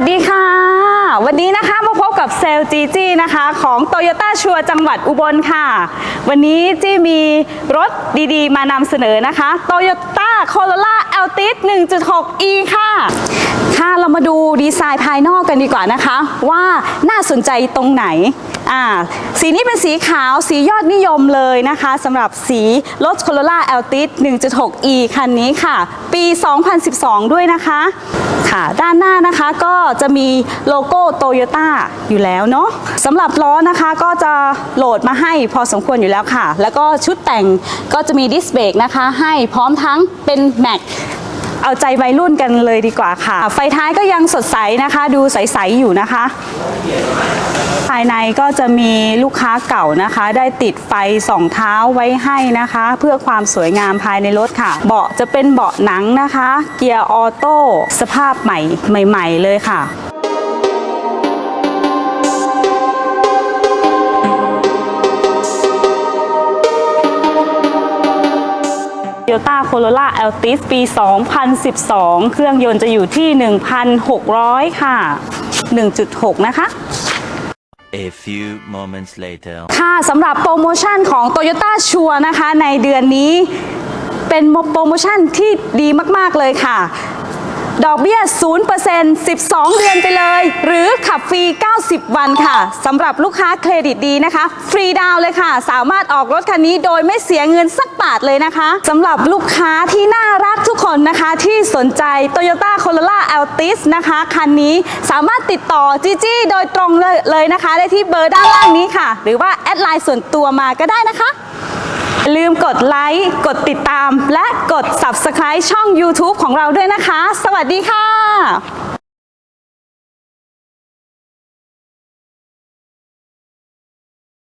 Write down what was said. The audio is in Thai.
สดีค่ะ วันนี้นะคะมาพบกับเซลล์จีจี้นะคะของ t o y ยต้าชัวจังหวัดอุบลค่ะ วันนี้จีมีรถดีๆ มานำเสนอนะคะ Toyota Corolla Altis 1.6e ค่ะ ค่ะเรามาดูดีไซน์ภายนอกกันดีกว่านะคะ ว่าน่าสนใจตรงไหนอ่าสีนี้เป็นสีขาวสียอดนิยมเลยนะคะสำหรับสีรถ Corolla Altis 1.6e คันนี้ค่ะ ปี 2012 ด้วยนะคะ ค่ะ ด้านหน้านะคะก็จะมีโลโก้โตโยต้าอยู่แล้วเนาะสำหรับล้อนะคะก็จะโหลดมาให้พอสมควรอยู่แล้วค่ะ แล้วก็ชุดแต่งก็จะมีดิสเบรกนะคะ ให้พร้อมทั้งเป็นแม็กเอาใจวัยรุ่นกันเลยดีกว่าค่ะ ไฟท้ายก็ยังสดใสนะคะ ดูใส ๆ อยู่นะคะายในก็จะมีลูกค้าเก่านะคะ ได้ติดไฟสองเท้าไว้ให้นะคะ เพื่อความสวยงามภายในรถค่ะ เบาะจะเป็นเบาะหนังนะคะ เกียร์ออโต้สภาพใหม่ใหม่ ๆ เลยค่ะ Toyota Corolla Altis ปี 2012 เครื่องยนต์จะอยู่ที่ 1,600 ค่ะ 1.6 นะคะ A few moments later. ค่ะสำหรับโปรโมชั่นของ Toyota ชัวนะคะ ในเดือนนี้เป็นโปรโมชั่นที่ดีมาก ๆ เลยค่ะ ดอกเบี้ย 0% 12 เดือนไปเลย หรือขับฟรี 90 วันค่ะสำหรับลูกค้าเครดิตดีนะคะ ฟรีดาวเลยค่ะ สามารถออกรถคันนี้โดยไม่เสียเงินสักบาทเลยนะคะสำหรับลูกค้าที่น่ารักทุกคนนะคะที่สนใจ Toyota Corolla Altis นะคะ คันนี้สามารถติดต่อจีจี้โดยตรงเลยเลยนะคะ ได้ที่เบอร์ด้านล่างนี้ค่ะ หรือว่าแอดไลน์ส่วนตัวมาก็ได้นะคะ ลืมกดไลค์ กดติดตาม และกด Subscribe ช่อง YouTube ของเราด้วยนะคะ สวัสดีค่ะ